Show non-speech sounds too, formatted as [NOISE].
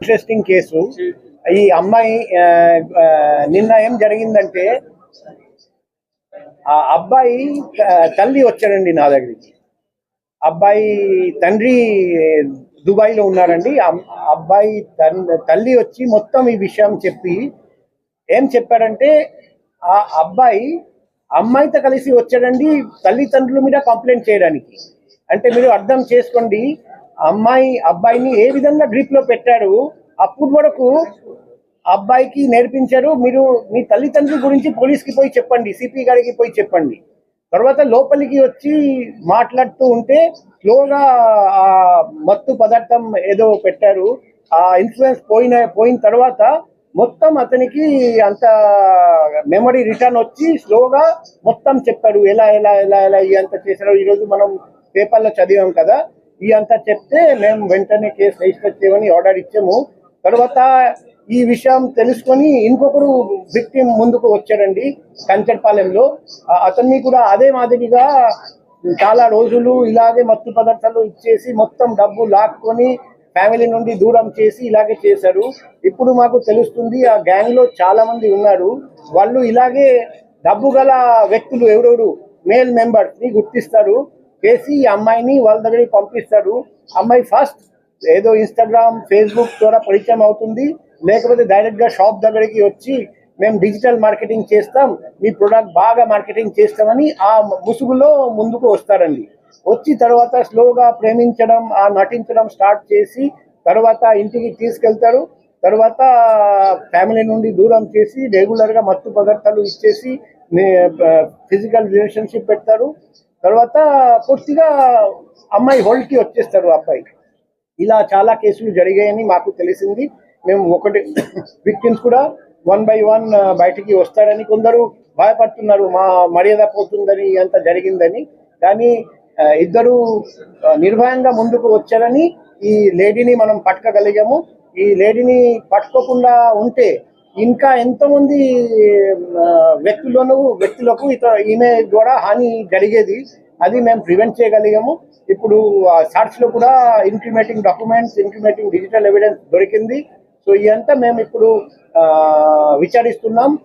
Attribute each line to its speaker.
Speaker 1: Interesting case. ఈ అమ్మాయి నిన్న ఏం జరిగిందంటే ఆ అబ్బాయి తల్లి వచ్చాడండి నా దగ్గరికి. అబ్బాయి తండ్రి దుబాయ్లో ఉన్నారండి అబ్బాయి తల్లి వచ్చి మొత్తం ఈ విషయం చెప్పి ఏం చెప్పాడంటే ఆ అబ్బాయి అమ్మాయితో కలిసి వచ్చాడండి తల్లిదండ్రుల మీద కంప్లైంట్ చేయడానికి. అంటే మీరు అర్థం చేసుకోండి అమ్మాయి అబ్బాయిని ఏ విధంగా గ్రిప్లో పెట్టాడు అప్పుడు వరకు అబ్బాయికి నేర్పించారు. మీరు మీ తల్లిదండ్రుల గురించి పోలీస్కి పోయి చెప్పండి సిపి గారికి పోయి చెప్పండి. తర్వాత లోపలికి వచ్చి మాట్లాడుతూ ఉంటే స్లోగా ఆ మత్తు పదార్థం ఏదో పెట్టారు. ఆ ఇన్ఫ్లుయెన్స్ పోయిన పోయిన తర్వాత మొత్తం అతనికి అంత మెమరీ రిటర్న్ వచ్చి స్లోగా మొత్తం చెప్పాడు. ఎలా ఎలా ఎలా ఎలా ఎంత అంత చేశారు ఈరోజు మనం పేపర్లో చదివాం కదా. ఈ అంతా చెప్తే మేము వెంటనే కేసు రిజిస్టర్ చేయమని ఆర్డర్ ఇచ్చాము. తర్వాత ఈ విషయం తెలుసుకొని ఇంకొకరు విక్టిమ్ ముందుకు వచ్చాడండి కంచర్పాలెంలో. అతన్ని కూడా అదే మాదిరిగా చాలా రోజులు ఇలాగే మత్తు పదార్థాలు ఇచ్చేసి మొత్తం డబ్బు లాక్కొని ఫ్యామిలీ నుండి దూరం చేసి ఇలాగే చేశారు. ఇప్పుడు మాకు తెలుస్తుంది ఆ గ్యాంగ్లో చాలా మంది ఉన్నారు. వాళ్ళు ఇలాగే డబ్బు గల వ్యక్తులు ఎవరెవరు? మేల్ మెంబర్స్ని గుర్తిస్తారు. చేసి ఈ అమ్మాయిని వాళ్ళ దగ్గరికి పంపిస్తారు అమ్మాయి ఫస్ట్ ఏదో ఇన్స్టాగ్రామ్ ఫేస్బుక్ ద్వారా పరిచయం అవుతుంది. లేకపోతే డైరెక్ట్గా షాప్ దగ్గరికి వచ్చి మేము డిజిటల్ మార్కెటింగ్ చేస్తాం మీ ప్రొడక్ట్ బాగా మార్కెటింగ్ చేస్తామని ఆ ముసుగులో ముందుకు వస్తారండి. వచ్చి తర్వాత స్లోగా ప్రేమించడం ఆ నటించడం స్టార్ట్ చేసి తర్వాత ఇంటికి తీసుకెళ్తారు. తర్వాత ఫ్యామిలీ నుండి దూరం చేసి రెగ్యులర్గా మత్తు పదార్థాలు ఇచ్చేసి ఫిజికల్ రిలేషన్షిప్ పెడతారు. తర్వాత పూర్తిగా అమ్మాయి హోల్డ్కి కి వచ్చేస్తారు అబ్బాయి. ఇలా చాలా కేసులు జరిగాయని మాకు తెలిసింది. మేము ఒకటి [COUGHS] విక్టిమ్స్ కూడా వన్ బై వన్ బయటికి వస్తాడని కొందరు భయపడుతున్నారు. మా మర్యాద పోతుందని అంత జరిగిందని. కానీ ఇద్దరు నిర్భయంగా ముందుకు వచ్చారని ఈ లేడీని మనం పట్టుకోగలిగాము. ఈ లేడీని పట్టుకోకుండా ఉంటే ఇంకా ఎంతోమంది వ్యక్తులను వ్యక్తులకు ఇత ఈమె ద్వారా హాని జరిగేది. అది మేము ప్రివెంట్ చేయగలిగాము. ఇప్పుడు సార్ట్స్లో కూడా incriminating documents incriminating digital evidence దొరికింది. సో ఇదంతా మేము ఇప్పుడు ఆ, విచారిస్తున్నాం.